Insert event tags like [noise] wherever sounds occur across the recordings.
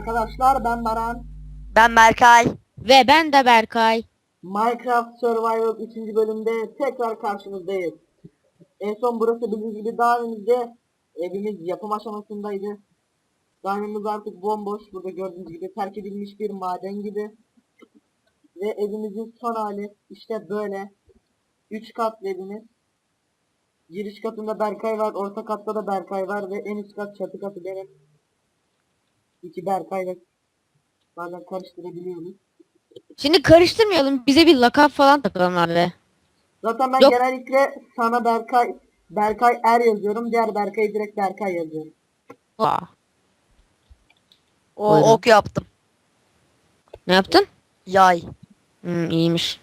Arkadaşlar ben Baran. Ben Berkay. Ve ben de Berkay. Minecraft Survival 3. bölümde tekrar karşınızdayız. En son burası bildiğiniz gibi daha önümüzde evimiz yapım aşamasındaydı. Önümüz artık bomboş. Burada gördüğünüz gibi terk edilmiş bir maden gibi. Ve evimizin son hali işte böyle. 3 katlı evimiz. Giriş katında Berkay var, orta katta da Berkay var ve en üst kat çatı katı benim. İki Berkay ve bazen karıştırabiliyoruz. Şimdi karıştırmayalım. Bize bir lakap falan takalım abi. Zaten ben Yok. genellikle sana Berkay Berkay Er yazıyorum. Diğer Berkay'ı direkt Berkay yazıyorum. Aa, O Buyurun. ok yaptım. ne yaptın? Yay. Hmm, iyiymiş.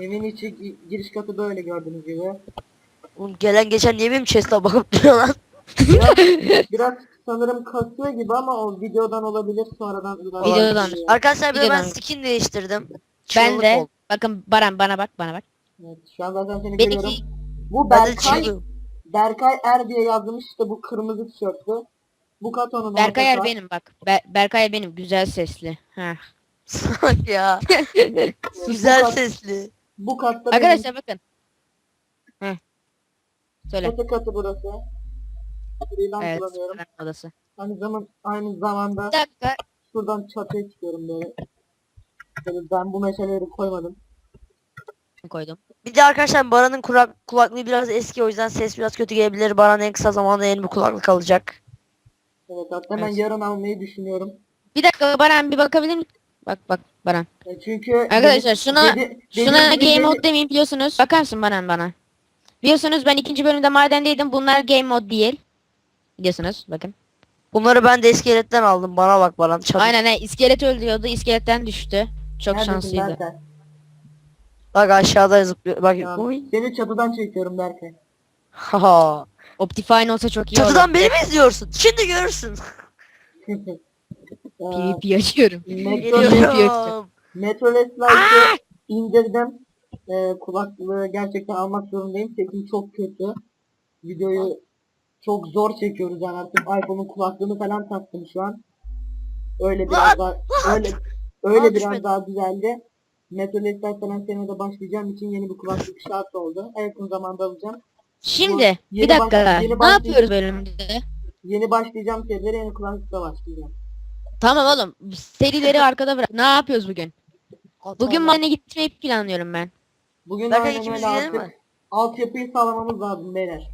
Evin içi gi- giriş katı böyle gördüğünüz gibi. Oğlum gelen geçen niye benim chest'e bakıp duruyor lan? Biraz, biraz sanırım kasıyor gibi ama o videodan olabilir sonradan. Videodan. Arkadaşlar bir de ben Videodan. skin değiştirdim. Ben Çığlık de. oldu. Bakın Baran bana bak bana bak. Evet, şu an zaten seni Benimki- görüyorum. Bu Ben de Berkay, çığlık. Berkay Er diye yazmış işte bu kırmızı tişörtlü. Bu kat onun Berkay ortası. Er benim bak. Be- Berkay Er benim güzel sesli. Heh. [laughs] Salak ya. [laughs] Bu Güzel kat- sesli. Bu katta Arkadaşlar bakın. Heh. Söyle. çatı katı burası. Freelance Evet. kullanıyorum. Odası. Aynı zaman aynı zamanda Bir dakika. Şuradan çatıya çıkıyorum böyle. Böyle ben bu meşaleleri koymadım. koydum. Bir de arkadaşlar Baran'ın kulak, kulaklığı biraz eski o yüzden ses biraz kötü gelebilir. Baran en kısa zamanda yeni bir kulaklık alacak. Evet hatta hemen Evet. yarın almayı düşünüyorum. Bir dakika Baran bir bakabilir misin? Bak bak Baran. E Çünkü Arkadaşlar şuna dedi- şuna gibi game mode demeyeyim biliyorsunuz. Bakar mısın Baran bana? Biliyorsunuz ben ikinci bölümde madendeydim. Bunlar game mode değil. Biliyorsunuz bakın. Bunları ben de iskeletten aldım. Bana bak Baran. Çabuk. Aynen he, iskelet öldürüyordu. İskeletten düştü. Çok Neredesin şanslıydı. Berkay? Bak aşağıda zıplıyor. Bak. Ya, Oy. Seni çatıdan çekiyorum Berkay. Haha. Optifine olsa çok iyi Çatıdan olur. beni mi izliyorsun? Şimdi görürsün. [laughs] PvP açıyorum. Metro, Geliyorum. Metro Last Life'ı indirdim. Ee, kulaklığı gerçekten almak zorundayım. Sesim çok kötü. Videoyu çok zor çekiyoruz yani artık iPhone'un kulaklığını falan taktım şu an. Öyle biraz daha öyle öyle biraz daha düzeldi. Metro Last Life falan senede başlayacağım için yeni bir kulaklık şart oldu. En yakın zamanda alacağım. Şimdi bir dakika. baş- ne yapıyoruz bölümde? Yeni başlayacağım serilere yeni kulaklıkla başlayacağım. Tamam oğlum. Serileri arkada bırak. Ne yapıyoruz bugün? Bugün madene gitmeyi planlıyorum ben. Bugün aynen ikimiz artık altyapıyı sağlamamız lazım beyler.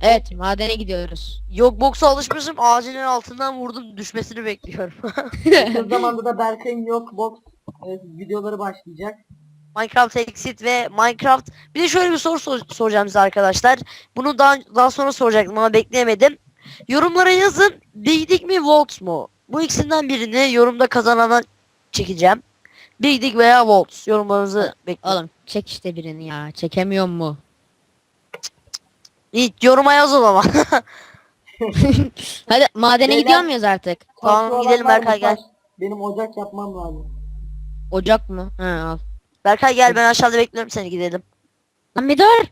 Evet madene gidiyoruz. Yok boksa alışmışım. Ağacının altından vurdum. Düşmesini bekliyorum. [laughs] Yakın zamanda da Berkay'ın yok box e, videoları başlayacak. Minecraft Exit ve Minecraft. Bir de şöyle bir soru sor- soracağım size arkadaşlar. Bunu daha daha sonra soracaktım ama bekleyemedim. Yorumlara yazın. Big Dig mi Volt mu? Bu ikisinden birini yorumda kazanana çekeceğim. Big Dig veya Volt. Yorumlarınızı bekliyorum. Oğlum çek işte birini ya. Çekemiyor mu? İyi yoruma yaz o zaman. [laughs] Hadi madene Beyler- gidiyor muyuz artık? Tamam, gidelim? Berkay, gel. Benim ocak yapmam lazım. Ocak mı? He al. Berkay gel ben aşağıda bekliyorum seni gidelim. Lan bir dur.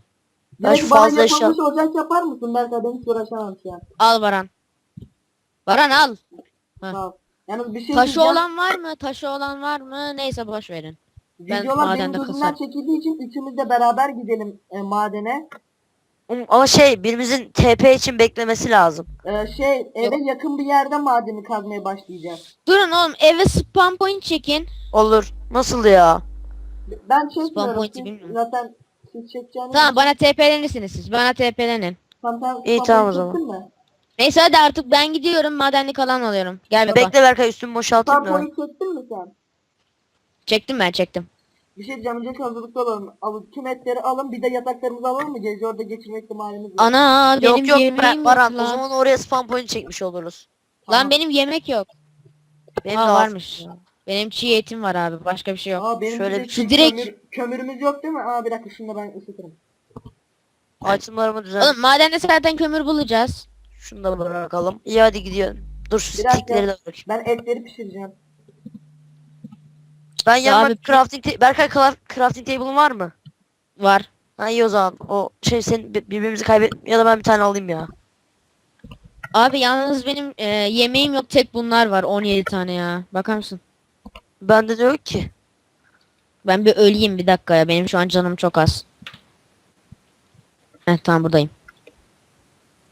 Ben şu fazla yapılmış ocak yapar mısın Berkay? Ben hiç uğraşamam şu an. Al Baran. Baran al. Ha. Tamam. Yalnız bir şey Taşı diyeceğim. olan var mı? Taşı olan var mı? Neyse boş verin. ben Videolar benim madende gözümden kasarım. çekildiği için üçümüz de beraber gidelim e, madene. Um, Ama şey birimizin TP için beklemesi lazım. E, şey eve yakın bir yerde madeni kazmaya başlayacağız. Durun oğlum eve spam point çekin. Olur. Nasıl ya? Ben çekmiyorum. point'i siz bilmiyorum. Zaten siz çekeceğiniz Tamam bana TP'lenirsiniz siz. Bana TP'lenin. Tamam, İyi, spam tamam o zaman. Neyse hadi artık ben gidiyorum madenlik alan alıyorum. Gel bakalım. Bekle Berkay üstümü boşaltayım Spam da. point çektin mi sen? Çektim ben çektim. Bir şey diyeceğim. Önce hazırlıklı olalım. Alın, tüm etleri alın. Bir de yataklarımızı alalım mı? Gece orada geçirme ihtimalimiz var. Ana benim Yok yok yemeğim Bar- yok Baran o lan. zaman oraya spam point çekmiş oluruz. Tamam. Lan benim yemek yok. Benim Aa, varmış. Benim çiğ etim var abi. Başka bir şey yok. Aa, benim Şöyle bir şu direkt- kömür- kömürümüz yok değil mi? Aa bir dakika da ben ısıtırım. Itemlarımı düzelt. Oğlum madende zaten kömür bulacağız. Şunu da bırakalım. İyi hadi gidiyorum. Dur şu Bir dakika. stickleri de bırakayım. Ben etleri pişireceğim. Ben yanıma abi- crafting ta- Berkay craft- crafting table'ın var mı? Var. Ha iyi o zaman. O şey sen bi- birbirimizi kaybet ya da ben bir tane alayım ya. Abi yalnız benim e, yemeğim yok tek bunlar var 17 tane ya. Bakar mısın? Bende de yok ki. Ben bir öleyim bir dakika ya. Benim şu an canım çok az. Heh tamam buradayım.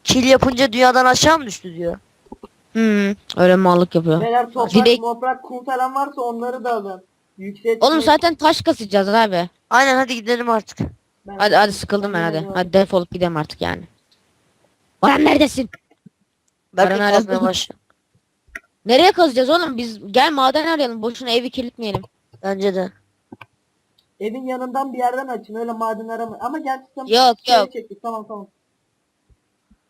Kill yapınca dünyadan aşağı mı düştü diyor. Hmm, öyle mallık yapıyor. Beyler toprak, Direkt- toprak, kum falan varsa onları da alın. Yüksek. Oğlum zaten taş kasacağız abi. Aynen hadi gidelim artık. Ben- Hadi hadi sıkıldım ben hadi. Hadi defolup gidelim artık yani. Baran neredesin? Belki kazmaya aldım. başla. Nereye kazacağız oğlum? Biz gel maden arayalım. Boşuna evi kilitmeyelim. Bence de. Evin yanından bir yerden açın öyle maden arama. Ama gerçi sen Yok, şeye yok. çektik tamam tamam.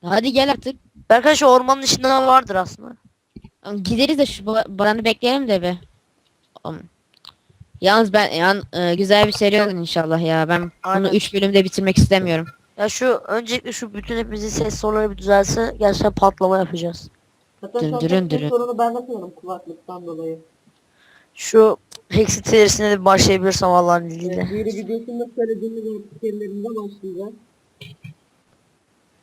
Hadi gel artık. Berkay şu ormanın içinde vardır aslında. Gideriz de şu Ba- Baran'ı bekleyelim de bir. Oğlum. Yalnız ben yan e, güzel bir seri olur inşallah ya. Ben bunu Aynen. 3 bölümde bitirmek istemiyorum. Ya şu öncelikle şu bütün hepimizin ses soruları bir düzelse gerçekten patlama yapacağız. Zaten Dürün, sen dürün, dürün. sorunu ben de sanırım kulaklıktan dolayı. Şu Hexit serisine de başlayabilirsem Allah'ın Evet, izniyle. Duyuru videosunda söylediğimiz fikirlerimden başlayacağız.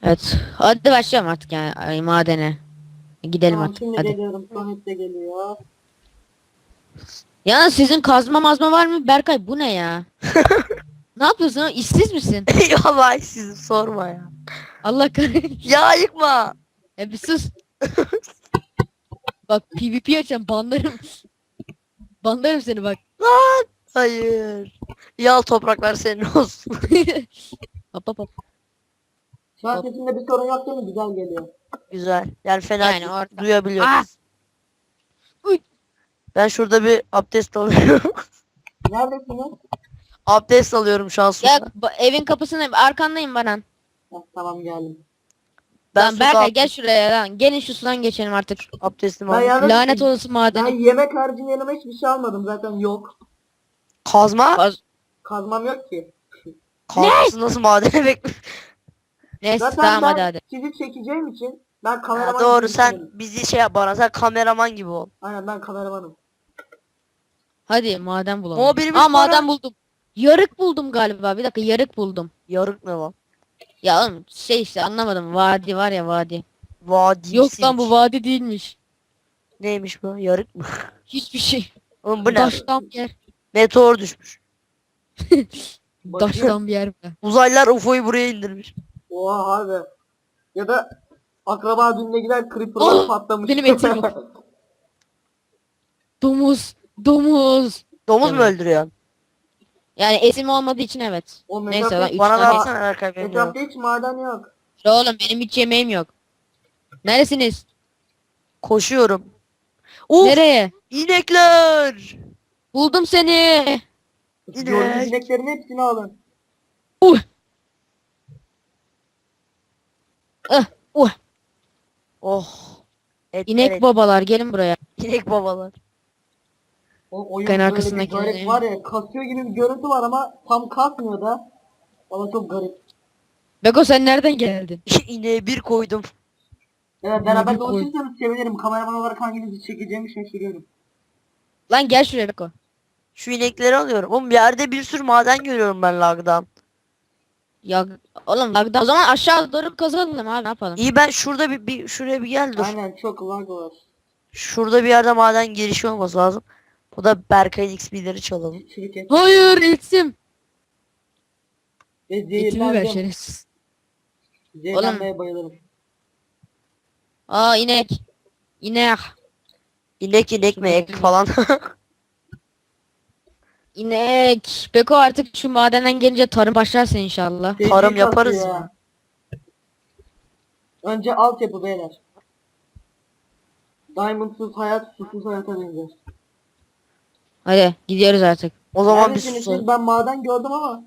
Evet. Hadi başlayalım artık yani ay, madene. Gidelim Tamam artık. şimdi Hadi. geliyorum. Samet de geliyor. Yalnız sizin kazma mazma var mı? Berkay bu ne ya? [laughs] ne yapıyorsun? İşsiz misin? Vallahi siz sorma ya. Allah kahretsin. Ya yıkma. Ya bir sus. bak PvP açacağım banlarım. banlarım seni bak. Hayır. Ya topraklar senin olsun. [laughs] hop hop hop. Şu an Hop. sesimde bir sorun yok değil mi? Güzel geliyor. Güzel. Yani fena Yani değil. orta. Duyabiliyoruz. Ah! Uy. Ben şurada bir abdest alıyorum. [laughs] Neredesiniz? abdest alıyorum şu an suda. Ya ba- evin kapısına arkandayım Baran. Heh, tamam geldim. ben Lan suda Berkay ab- gel şuraya lan. Gelin şu sudan geçelim artık. abdestimi Ben aldım. yalnız- Lanet olası Ben madeni. yemek haricinde yanıma hiçbir şey almadım zaten yok. Kazma? Kaz- Kazmam yok ki. Kazması nasıl madene [laughs] bekliyor? Neyse Zaten tamam ben hadi hadi. sizi çekeceğim için ben Ha, kameraman doğru gibi sen düşünüyorum. bizi şey yap bana sen kameraman gibi ol. Aynen ben kameramanım. Hadi maden bulalım. Ama benim Aa maden buldum. Yarık buldum galiba. Bir dakika yarık buldum. Yarık ne lan? Ya oğlum şey işte anlamadım. Vadi var ya vadi. Vadi. Yok lan bu vadi değilmiş. Neymiş bu? Yarık mı? [laughs] Hiçbir şey. Oğlum bu ne? Taştan bir yer. Meteor düşmüş. [laughs] Taştan bir yer be. Uzaylılar UFO'yu buraya indirmiş. Oha harbi. Ya da akraba düğününe gider creeper'lar Oh, patlamış. benim etim yok. [laughs] Domuz. Domuz. Domuz mu Evet. öldürüyor? Yani esim olmadığı için evet. O Neyse lan, üç Bana da tane- atsana benim yok. Etrafta hiç maden yok. Ya oğlum benim hiç yemeğim yok. Neresiniz? Koşuyorum. Uf Nereye? inekler. Buldum seni. Gördüğünüz ineklerin hepsini alın. Uh. Ah, uh. Oh. Et, İnek evet. babalar gelin buraya. İnek babalar. O oyun Ben böyle bir ineği- var ya kasıyor gibi bir görüntü var ama tam kasmıyor da. Ama çok garip. Beko sen nereden geldin? İneğe bir koydum. Evet beraber bir dolaşırsanız sevinirim. Kameraman olarak hanginizi çekeceğimi şaşırıyorum. Lan gel şuraya Beko. Şu inekleri alıyorum. Oğlum yerde bir sürü maden görüyorum ben lagdan. Ya oğlum bak da o zaman aşağı doğru kazalım abi ne yapalım? İyi ben şurada bir, bir şuraya bir gel dur. Aynen çok lag var. Şurada bir yerde maden girişi olması lazım. Bu da Berkay'ın XP'leri çalalım. Çürük et. Hayır isim. Ve Etimi ver zehirlendim. şerefsiz. Zehirlenmeye bayılırım. Aa inek. İnek. İnek inek mi ek falan. [laughs] İnek. Beko artık şu madenden gelince tarım başlarsın inşallah. Feci Tarım kasıyor yaparız ya. ya. Önce altyapı beyler. Diamond'sız hayat susuz hayata benzer. Hadi gidiyoruz artık. o zaman bir Neredesiniz siz? Ben maden gördüm ama.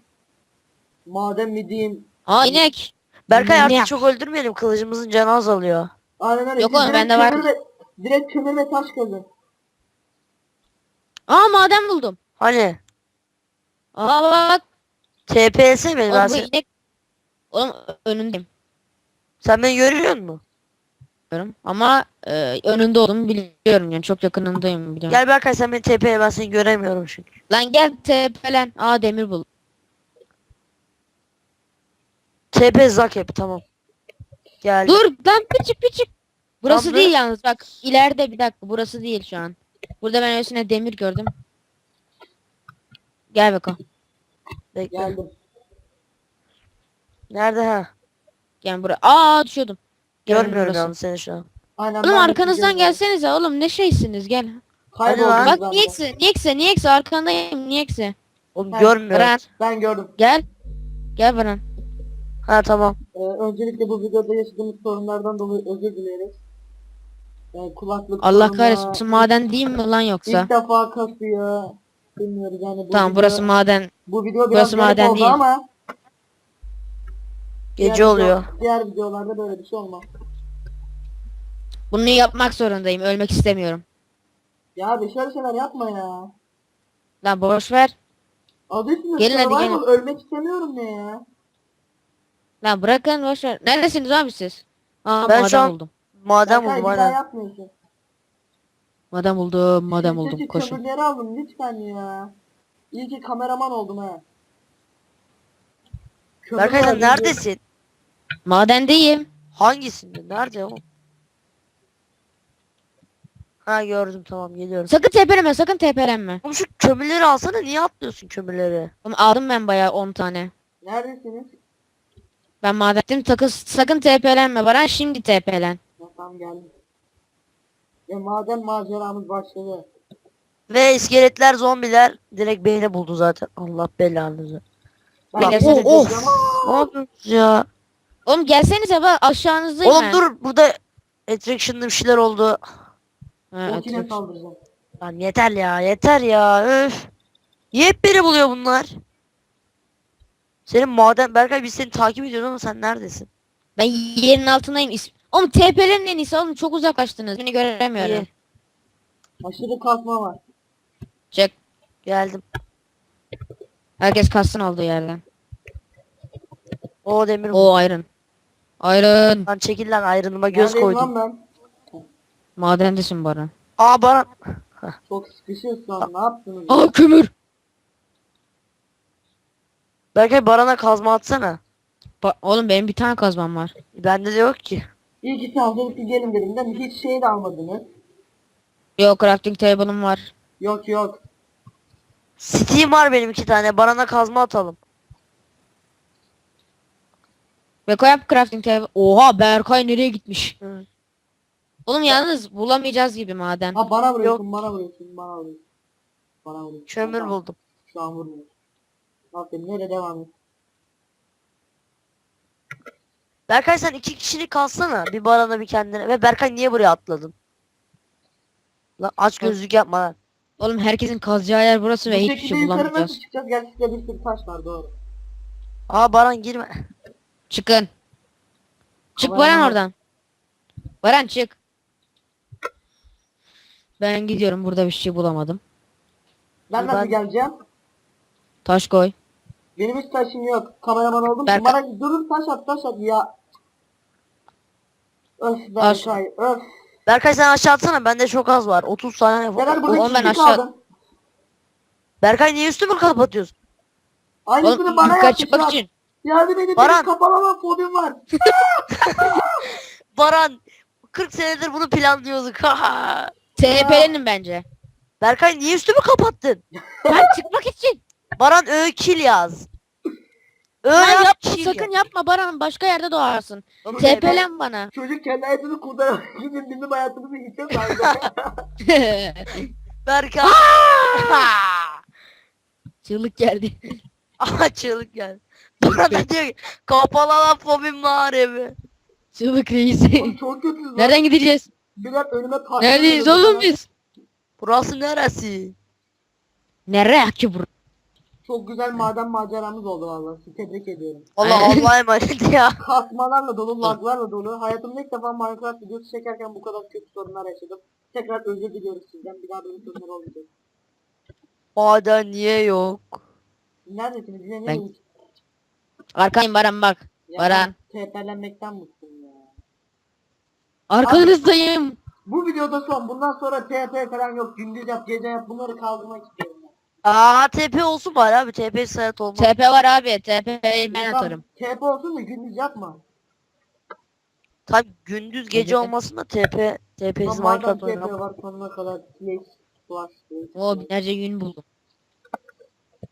Maden mi diyeyim? Aa inek. Berkay artık çok öldürmeyelim. Kılıcımızın canı azalıyor. Aynen öyle. Yok Siz oğlum, direkt bende var. kömür ve- Direkt kömür ve taş kazın. Aa maden buldum. Hani Aa bak. TPS mi? Oğlum Ben bu sen, inek. Oğlum önündeyim. sen beni görüyor musun? Biliyorum. Ama e, önünde olduğumu biliyorum yani çok yakınındayım biliyorum. Gel Berkay sen beni TP'ye ben seni göremiyorum çünkü. Lan gel tepelen. Aa demir bul. TP Zakep tamam. Gel. Dur lan piçik piçik. Burası Tam değil yalnız bak ileride bir dakika burası değil şu an. Burada ben öylesine demir gördüm. Gel bakalım. Bekle. Geldim. Nerede ha? Gel buraya. Aa düşüyordum. Gel Görmüyorum seni şu an. Aynen. Oğlum ben arkanızdan çekiyorum. gelsenize oğlum ne şeysiniz gel. Kayboldum Hadi lan. Bak ben de. niyekse niyekse niyekse arkandayım niyekse. Oğlum Ha, görmüyorum. Baran Ben gördüm. gel. Gel Baran. Ha tamam. Ee, öncelikle bu videoda yaşadığımız sorunlardan dolayı özür dileriz. Yani kulaklık Allah sorunu, kahretsin maden değil mi lan yoksa? İlk defa kasıyor. Bilmiyoruz yani bu Tamam video, burası maden. bu video biraz burası garip maden oldu değil. ama Gece diğer oluyor. Video, diğer videolarda böyle bir şey olmaz. Bunu yapmak zorundayım. Ölmek istemiyorum. Ya şöyle şeyler yapma ya. Lan boş ver. Adı üstünde Gelin hadi gelin. ölmek istemiyorum ne ya. Lan bırakın boş ver. Neredesiniz abi siz? Aa Ben maden şu an- buldum. Maden Berkay, buldum bir daha aynen. yapmıyorsun. Maden buldum. Çekil, buldum. çekil, Koşun. Kömürleri aldım lütfen ya. İyi ki kameraman oldum ha. Kömür Berkay sen neredesin? Madendeyim. Hangisinde? Nerede o? Ha gördüm tamam geliyorum. Sakın tepelenme sakın tepelenme. Oğlum şu kömürleri alsana niye atlıyorsun kömürleri? Oğlum aldım ben bayağı 10 tane. Neredesiniz? Ben madendim takı sakın tepelenme Baran şimdi tepelen. Ya, tamam geldim. Ve maden maceramız başladı. Ve iskeletler zombiler direkt beni buldu zaten. Allah belanızı. Bak, geçen oh, oh. Ne yapıyorsunuz ya? Oğlum gelsenize bak aşağınızdayım Oğlum ben. dur burada attraction'da bir şeyler oldu. Ha. Lan yeter ya yeter ya öf. Niye hep beni buluyor bunlar? Senin maden Berkay biz seni takip ediyoruz ama sen neredesin? Ben yerin altındayım. İs- Oğlum tepelerin en iyisi oğlum çok uzaklaştınız. Beni göremiyorum. İyi. Aşırı kasma var. Çek. Geldim. Herkes kassın olduğu yerden. O demir. O ayrın. Ayrın. Lan çekil lan ayrınıma göz Neredeyim koydum. lan ben? Madendesin Baran. Aa Baran. [laughs] Çok sıkışıyoruz şu an. Ne yaptınız? Aa kömür. Berkay Baran'a kazma atsana. Ba- oğlum benim bir tane kazmam var. Bende de yok ki. İyi ki hazırlıklı gelin dedim mi? Hiç şey de almadınız. Yok crafting table'ım var. Yok yok. Steam var benim iki tane. Baran'a kazma atalım. Beko yap crafting table. Oha Berkay nereye gitmiş? Hı. Oğlum yalnız bulamayacağız gibi maden. Ha bana vuruyorsun, bana vuruyorsun, bana vuruyorsun. Bana vuruyorsun. Kömür Tamam, buldum. Şu an vurmuyor. Aferin nereye devam et. Berkay sen iki kişilik kalsana. Bir Baran'a bir kendine. Ve Berkay niye buraya atladın? Lan aç gözlük yapma lan. Oğlum herkesin kazacağı yer burası ve hiçbir şey yukarı bulamayacağız. nasıl çıkacağız? Gerçekten bir sürü taş var doğru. Aa Baran girme. Çıkın. Çık Baran ama- oradan. Baran çık. Ben gidiyorum burada bir şey bulamadım. Ben nasıl ben- geleceğim? Taş koy. Benim hiç taşım yok. Kameraman oldum. Berkay- Bana durun taş at taş at ya. Öf Taş- Berkay öf. Berkay sen aşağı atsana. Bende çok az var. 30 tane var. Neden burada Oğlum ben kişi aşağı- kaldım? Berkay niye üstümü kapatıyorsun? Aynısını Oğlum bana yukarı yaptı çıkmak için. Yardım edin Baran. benim kapalama fobim var. [laughs] Baran 40 senedir bunu planlıyorduk. [laughs] TP'lenin bence. Berkay niye üstümü kapattın? Ben çıkmak için. Baran ö kill yaz. Ö Lan yap, yapma sakın yapma Baran başka yerde doğarsın. Oğlum, TP'len bana. [laughs] Çocuk kendi hayatını kurtaran [laughs] bizim bizim hayatımızı yiyeceğiz [laughs] Berkay. Çığlık geldi. Aha çığlık geldi. Baran da diyor ki kapalı lan fobim var evi. Çığlık reisi. Oğlum çok lan. Nereden gideceğiz? Biraz önüme taş. Neredeyiz oğlum biz? Burası neresi? Nereye ki bur? Çok güzel maden maceramız oldu vallahi. Sizi tebrik ediyorum. Allah. Allah'a emanet ya. [laughs] Kasmalarla dolu, laglarla dolu. Hayatımda ilk defa Minecraft videosu çekerken bu kadar kötü sorunlar yaşadım. Tekrar özür diliyoruz sizden. Bir daha böyle sorunlar olmayacak. Maden niye yok? Neredesiniz? Yine Ben- Arkayım Baran bak. Ya Baran. ben TP'lenmekten mutluyum. Arkanızdayım. Bu videoda son. Bundan sonra TP falan yok. Gündüz yap, gece yap. Bunları kaldırmak istiyorum ben. Aa TP olsun bari abi. TP sayat olmaz. TP var abi. TP'yi ben Tamam, atarım. TP olsun da gündüz yapma. Tam gündüz gece olmasın da TP TP'siz Ama madem Minecraft TP var sonuna kadar Slash var. O binlerce yün buldum.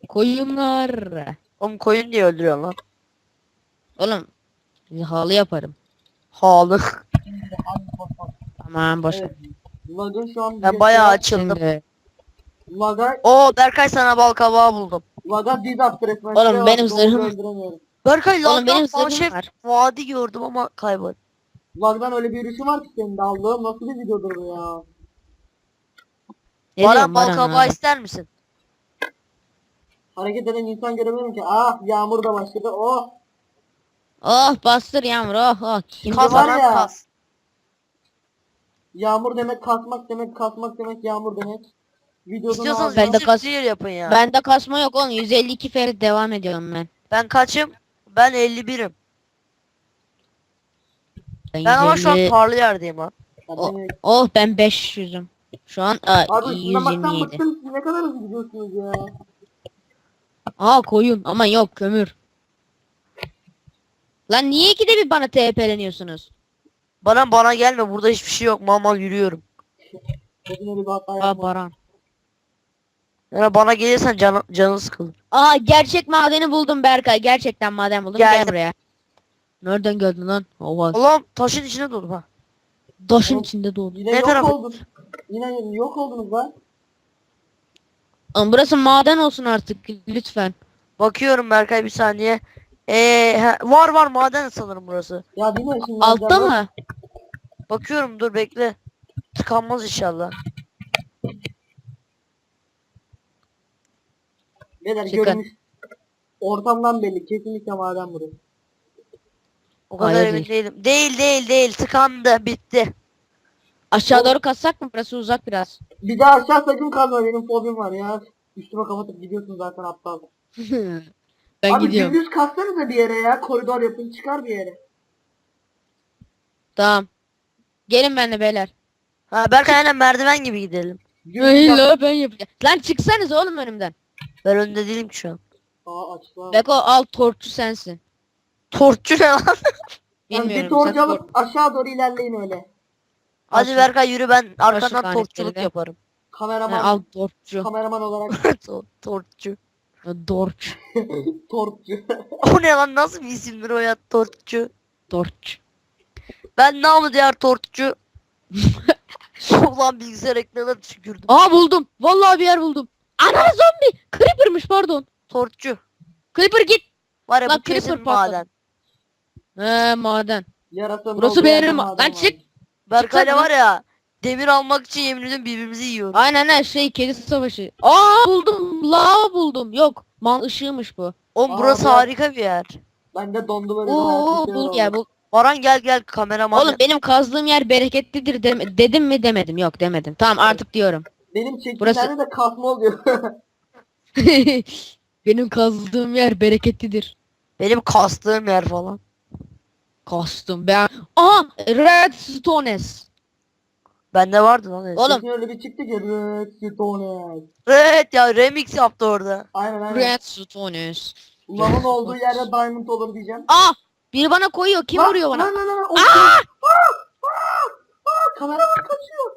Koyunlar. Oğlum koyun diye öldürüyor lan. Oğlum halı yaparım. Halı. Tamam boş ver. Evet. Lag'ın şu an Ben bayağı açıldım. Şimdi. Lag'a Oo Berkay sana bal kabağı buldum. Lag'a diz attı resmen. Oğlum, benim zırhım-. Berkay Oğlum lan benim ben zırhım var. vadi gördüm ama kayboldu. Lag'dan öyle bir yürüyüşü var ki senin de Allah'ım nasıl bir videodur bu ya. Baran bal kabağı ister misin? Hareket eden insan göremiyorum ki. Ah yağmur da başladı. Oh. Oh bastır yağmur oh oh. Kas- Kas var Baran ya. kas. Yağmur demek kasmak demek kasmak demek yağmur demek. İstiyorsanız ağzına- Ben de kas- clear yapın ya. Ben, Bende kasma yok oğlum 152 ferit devam ediyorum ben. kaçım? Ben 51'im. Ben, Ben ama şu an 150 parlı yerdeyim ha. O- beni- Oh ben 500'üm. Şu an aa, Abi sınavmaktan 127. bıktım. Siz ne kadar hızlı gidiyorsunuz ya. Aa koyun ama yok kömür. Lan niye ikide bir bana TP'leniyorsunuz? Bana bana gelme burada hiçbir şey yok. Mal mal yürüyorum. Bugün öyle bir hata Aa yapma. Baran. Yani bana gelirsen canı, canın sıkılır. Aa gerçek madeni buldum Berkay. Gerçekten maden buldum. Gel Geldim. buraya. Nereden geldin lan? Oha. Oğlum taşın içine doğdum ha. Taşın Oğlum. içinde doğdu. Yine Ne yok tarafı? oldun. Yine yok oldunuz lan. Oğlum burası maden olsun artık lütfen. Bakıyorum Berkay bir saniye. Ee, var var maden sanırım burası. Ya değil mi şimdi? Altta acaba- mı? Bakıyorum dur bekle. Tıkanmaz inşallah. Beyler Çıkın. görünüş. Ortamdan belli. Kesinlikle maden burası. O kadar Hayır emin değil. değilim. Değil değil değil tıkandı bitti. Aşağı doğru kassak mı? Burası uzak biraz. Bir daha aşağı sakın kalma benim fobim var ya. Üstüme kapatıp gidiyorsun zaten aptal. [laughs] ben Abi gidiyorum. dümdüz kalksanıza bir yere ya. Koridor yapın çıkar bir yere. Tamam. Gelin benimle beyler. Ha Berkay aynen merdiven gibi gidelim. Kalk- Öyle ben yapacağım. Lan çıksanız oğlum önümden. Ben önde değilim ki şu an. Aa açıklar. Beko al torçu sensin. Torççu ne lan? [laughs] Yani bir Bilmiyorum. torç sen alıp aşağı doğru ilerleyin öyle. Hadi Al Berkay yürü ben arkandan tanesi torççuluk de. yaparım. Ha, Kameraman, al torçu. kameraman olarak [laughs] Tor- torççu. Dorç. [laughs] torççu. O ne lan nasıl bir isimdir o ya torççu? Torç. Ben namı diğer torççu. [laughs] Ulan bilgisayar ekranına tükürdüm. Aa buldum. Vallahi bir yer buldum. Ana zombi. Creeper'mış pardon. Torççu. Creeper git. Var ya Lan bu kesin Creeper patladı. maden. He maden. Yarasın Burası olduğu benim. Lan var. çık. Berkay'la Çıksana. var ya demir almak için yemin ediyorum birbirimizi yiyoruz. Aynen ha şey kedi savaşı. Aa buldum. Lava buldum. Yok. Man ışığıymış bu. Oğlum Aa, burası bu- harika bir yer. Ben de dondu böyle. Oo bul ya bu. Baran gel gel kameraman. Oğlum benim kazdığım yer bereketlidir dem- dedim mi demedim. Yok demedim. Tamam artık diyorum. Benim çektiğim Burası- yerde de kasma oluyor. [laughs] benim kazdığım yer bereketlidir. Benim kastığım yer falan. Kastım ben. Aa redstones. Bende vardı lan. eski. Oğlum Kesin öyle bir çıktı ki Redstone. Evet ya remix yaptı orada. Aynen aynen. redstones. Lavın olduğu yerde diamond olur diyeceğim. Aa biri bana koyuyor. Kim Lan, vuruyor bana? Lan lan lan. o- Aa! Aa! Aa! Kameraman kaçıyor.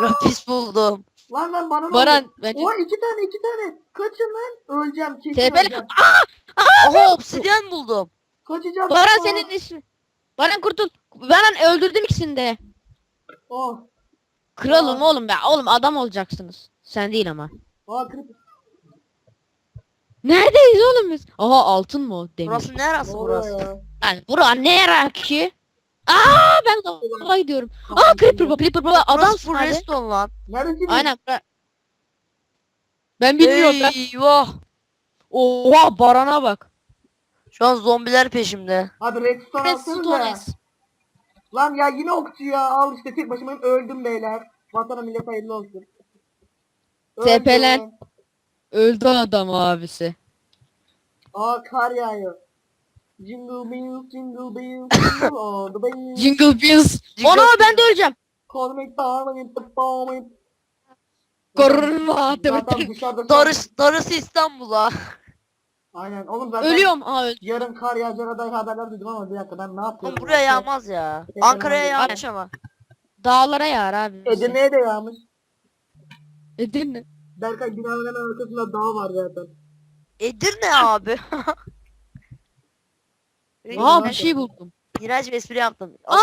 Rapis buldum. Lan lan bana ne Baran oldu? bence Oha iki tane iki tane. Kaçın lan. Öleceğim kesin TP'le öleceğim. Oha obsidyen buldum. Kaçacağım. Baran Aa! senin ismi. Baran kurtul. Baran öldürdüm ikisini de. Oh. Kralım oğlum ya. Oğlum adam olacaksınız. Sen değil ama. Aa creeper. Neredeyiz oğlum biz? Aha altın mı o? Demir. Burası neresi burası? ya? Lan bura ne raki? Aa ben lava gidiyorum. Aa creeper baba creeper baba adam Burası full redstone lan. Neresi? Aynen bura. Ben bilmiyorum ben. Eyvah. Oha barana bak. Şu an zombiler peşimde. Abi redstone alsanıza. Redstones. Lan ya yine okçu ya. Al işte tek başımayım öldüm beyler. Vatana millet hayırlı olsun. Öldüm. Tepelen. Öldü adam abisi. Aa kar yağıyor. Jingle bells, jingle bells, jingle all the bells. Jingle bells. Jingle Ana ben de öleceğim. Darling, the moment. Korona. Zaten dışarıda Darıs, darısı İstanbul'a. Aynen oğlum zaten Ölüyorum. Aa öldüm. yarın kar yağacağına dair haberler duydum ama bir dakika ben ne yapıyorum? Oğlum buraya yağmaz ya. Ankara'ya öyle. yağmış ama. Dağlara yağar abi. Edirne'ye de yağmış. Edirne. Berkay binanın hemen arkasında dağ var zaten. Edirne abi. [laughs] Aa bir şey buldum. İğrenç bir espri yaptım. Aa,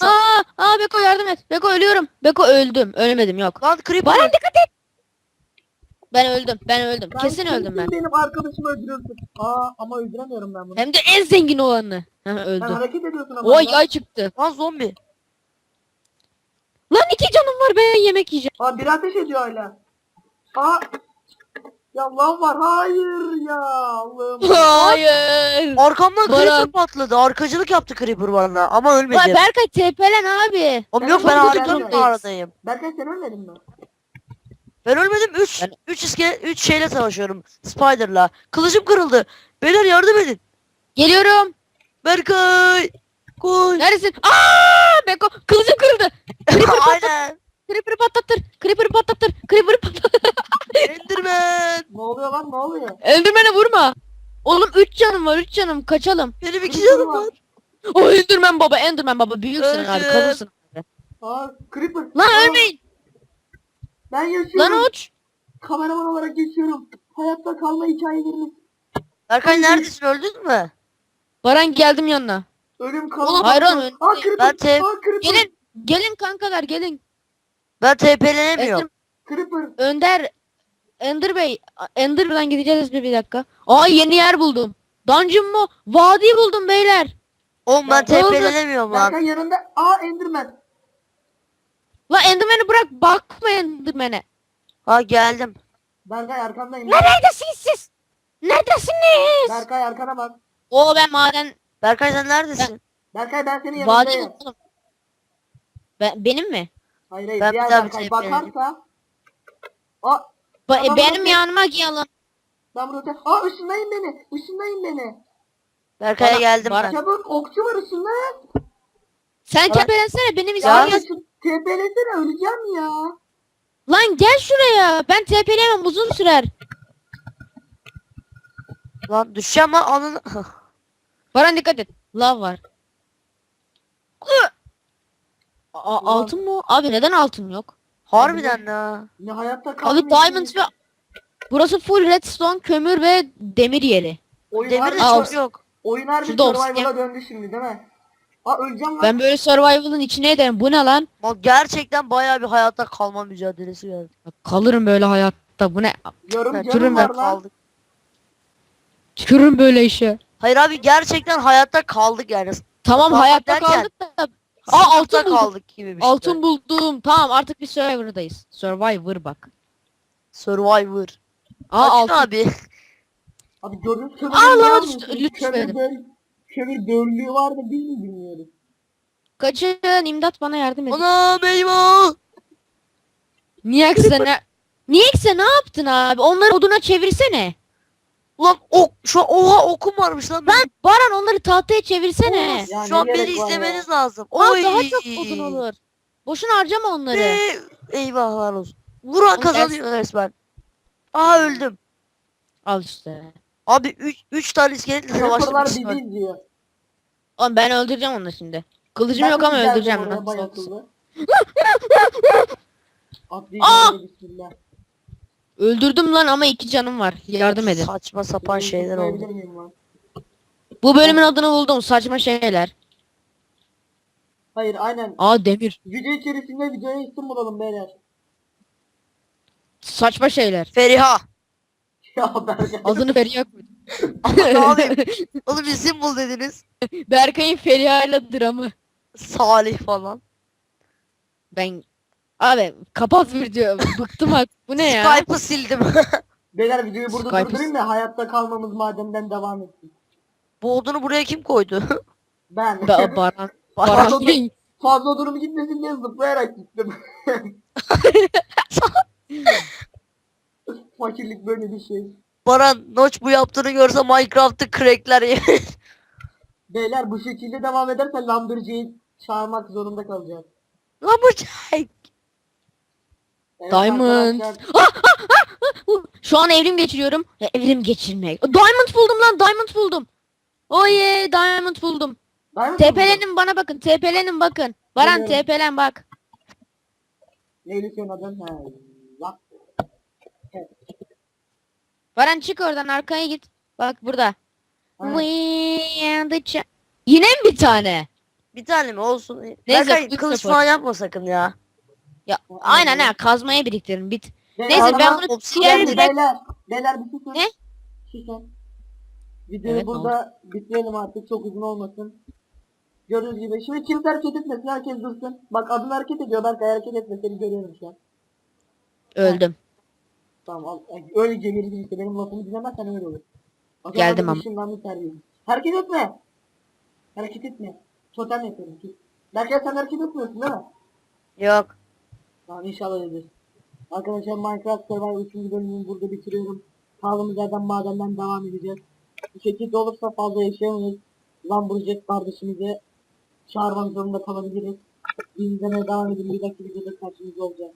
aa, aa Beko yardım et. Beko ölüyorum. Beko öldüm. Ölmedim yok. Lan creeper. Baran dikkat et. Ben öldüm. Ben öldüm. Ben Kesin öldüm ben. Benim arkadaşımı öldürüyorsun. Aa ama öldüremiyorum ben bunu. Hem de en zengin olanı. [laughs] Ha, Sen öldüm. hareket ediyorsun ama. Oy ay çıktı. Lan zombi. Lan iki canım var ben yemek yiyeceğim. Aa biri ateş ediyor hala. Aa. Ya lan var. Hayır ya. Allah'ım. [laughs] Hayır. Arkamdan Baran. creeper patladı. Arkacılık yaptı creeper bana ama Lan ölmedi. Berkay TP'len abi. Oğlum Ben yok ben durumdayım. çok mağaradayım. Berkay sen ölmedin mi? Ben ölmedim 3 Ben- 3 iske 3 şeyle savaşıyorum. Spider'la. Kılıcım kırıldı. Beyler yardım edin. Geliyorum. Berkay. Koy. Neredesin? Aa Beko kılıcım kırıldı. [laughs] Aynen. Creeper'ı patlattır. Creeper'ı patlattır. Creeper'ı patlattır. [laughs] Enderman. Ne oluyor lan ne oluyor? Enderman'e vurma. Oğlum 3 canım var 3 canım kaçalım. Benim iki Creeper canım var. O Enderman baba Enderman baba büyüksün Öldüm. abi kalırsın. Aa Creeper. Lan ölmeyin. Ben yaşıyorum. Lan uç. Kameraman olarak yaşıyorum. Hayatta kalma hikayelerimiz. Berkay neredesin öldün mü? Baran geldim yanına. Ölüm kalım. Oğlum, hayır oğlum, Aa Creeper. Ben te- Aa Creeper. Gelin. Gelin kankalar gelin. Ben TP'lenemiyorum. Ender, Creeper. Önder Ender Bey Ender'dan gideceğiz bir, bir dakika. Aa yeni yer buldum. Dungeon mu? Vadi buldum beyler. Oğlum ben? TP'lenemiyorum lan. Berkay yanında. Aa Enderman. La Enderman'i bırak bakma Enderman'e. Ha geldim. Berkay arkandayım. Neredesiniz siz? Neredesiniz? Berkay arkana bak. Oo ben maden Berkay sen neredesin? Berkay ben senin vadi yanındayım. buldum. Ben, benim mi? Hayır hayır Ben diğer bir daha bir Berkay şey bakarsa. Aa Ba- Tamam, benim okey. yanıma gelin. ben burada. Aa ışınlayın beni. Işınlayın beni. Berkay'a Bana- geldim bana- ben. Çabuk okçu var ışınla. Sen tepelensene benim ismim ya TP'lesene öleceğim ya. Lan gel şuraya. Ben tepeleyemem uzun sürer. Lan düşeceğim lan anını. [laughs] Baran dikkat et. Lav var. Aa, Ulan. altın mı? Abi neden altın yok? Harbiden ya. Ne hayatta Abi kalmayayım. diamond ve burası full redstone, kömür ve demir yeri. Oyun Demir harbi, de Aa, çok yok. oyun harbi Şurada survival'a döndü şimdi değil mi? Aa öleceğim lan. Ben böyle survival'ın içine ederim. Bu ne lan? Ama gerçekten bayağı bir hayatta kalma mücadelesi geldi. Kalırım böyle hayatta. Bu ne? Yarım Ya, canım Tükürüm var ben lan. kaldık. Tükürürüm böyle işe. Hayır abi gerçekten hayatta kaldık yani. Tamam Kalmak hayatta derken- kaldık da. Aa altın Sınıfta buldum. kaldık gibi bir şey. Altın buldum. Tamam artık bir survivor'dayız. Survivor bak. Survivor. Aa Açın altın. abi. Abi gördüğünüz kömür Aa, lava düştü, lütfen. Kömür böllüğü var da biz mi bilmiyoruz? Kaçın imdat bana yardım edin. Anam eyvah. Niye ne? Niye ne yaptın abi? Onları oduna çevirsene. Ulan ok şu an oha okum varmış lan. Lan Baran onları tahtaya çevirsene. Ya şu an beni gerek var ya? izlemeniz lazım. Aa, Oy. daha çok odun olur. Boşuna harcama onları. Ve eyvahlar olsun. Vuran Oğlum, kazanıyor resmen. Aa öldüm. Al işte. Abi 3 3 tane iskeletle Creeper'lar savaştım. bizi izliyor. Oğlum ben öldüreceğim onu şimdi. Kılıcım Ben yok de ama öldüreceğim oraya. [laughs] Aa! Atlayacağım hadi bismillah. Öldürdüm lan ama iki canım var. Yardım edin. Saçma sapan şeyler oldu. Zıplayabilir miyim lan? Bu bölümün adını buldum. Saçma şeyler. Hayır aynen. Aa demir. Video içerisinde videoya isim bulalım beyler. Saçma şeyler. Feriha. [laughs] Ya Berkay. Adını Feriha koydum. [laughs] ne yapayım? [laughs] Oğlum isim bul dediniz. Berkay'ın Feriha ile dramı. Salih falan. Ben abi kapat video. Bıktım artık. Bu ne ya? Skype'ı sildim. Beyler videoyu burada Skype- durdurayım da hayatta kalmamız madenden devam etsin. Bu odunu buraya kim koydu? Ben. Ba- Baran. Baran. Baran. Fazla durum gitmesin diye zıplayarak gittim. Fakirlik böyle bir şey. Baran Noç bu yaptığını görse Minecraft'ı crackler yemin. [laughs] Beyler bu şekilde devam ederse Lumberjay'i çağırmak zorunda kalacağız. Lan bu çek. Evet Diamond. arkadaşlar, Uh, Şu an evrim geçiriyorum. E, Evrim geçirmek. Diamond buldum lan diamond buldum. Yeah diamond buldum. Diamond. TP'lenin bana bakın TP'lenin bakın. Baran Geliyorum. TP'len bak. Neydi senin adın? Bak. Evet. Baran çık oradan arkaya git. Bak burada. Ha. We are the cha- Yine mi bir tane? Bir tane mi olsun? Neyse, Berkay full kılıç support. falan yapma sakın ya. Ya aynen ha kazmaya biriktirin bit. Ve Neyse ben bunu obsidiyen diğer Beyler, beyler, beyler bir susun. Ne? Susun. Videoyu Evet, burada bitirelim artık çok uzun olmasın. Gördüğünüz gibi şimdi kimse hareket etmesin herkes dursun. Bak adın hareket ediyor Berkay hareket etme seni görüyorum şu an. öldüm. Tamam al. Ay, Öyle cemiri işte benim lafımı dinlemezsen öyle olur. Bak, Geldim ama. ama. Işınlandı terbiyesiz. Hareket etme. Hareket etme. Totem yapıyorum ki. Berkay sen hareket etmiyorsun değil mi? Yok. Tamam inşallah öyledir. Arkadaşlar Minecraft Survival 3. bölümünü burada bitiriyorum. Kaldığımız yerden madenden devam edeceğiz. Bu şekilde olursa fazla yaşayamayız. Lumberjack kardeşimizi çağırmak zorunda kalabiliriz. İzlemeye devam edin. Bir dakika videoda karşınızda olacağım.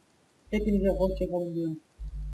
Hepinize hoşçakalın diyorum.